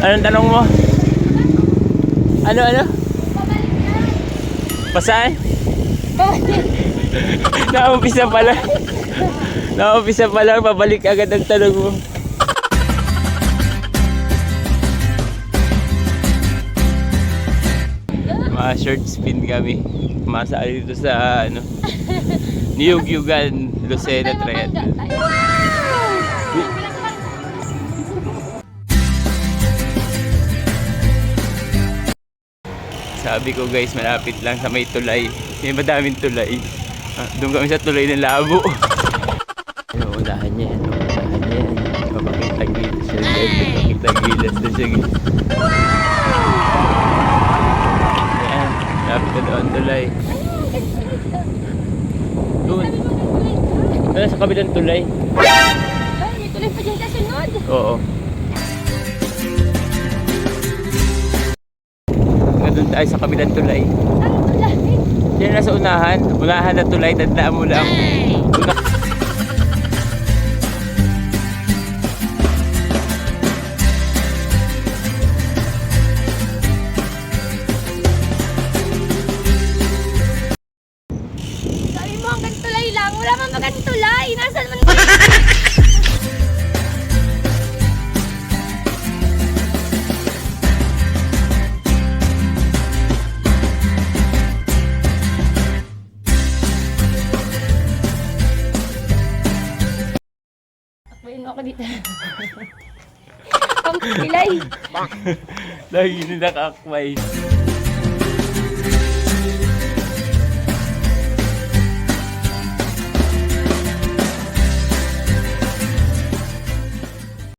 Anong tanong mo? Ano, ano? Pasaan? Naumpisa pa lang. Naumpisa pa lang, babalik agad ang tanong mo. Mga short spin kami. Masali dito sa ano, Niyugyugan, Lucena Triangle. Sabi ko guys, malapit lang sa may tulay. May madaming tulay. Ah, doon kami sa tulay ng labo. Ano, unahan niya yan. Unahan niya yan. Papakitang gilas siya guys. Papakitang gilas na siya guys. Ayan, lapit na doon tulay. Doon. Ano sa kabilang tulay? Ay, may tuloy pa dyan sa sunod. Oo. Nandun tayo sa kabilang tulay. Ano tulay? Yan nasa unahan. Unahan na tulay. Tandaan mo lang. Una- Sabi mo tulay lang. Wala man magang tulay. Nasaan man Akbayin mo ako dito. Ang tulay. Lagi na nakakmay.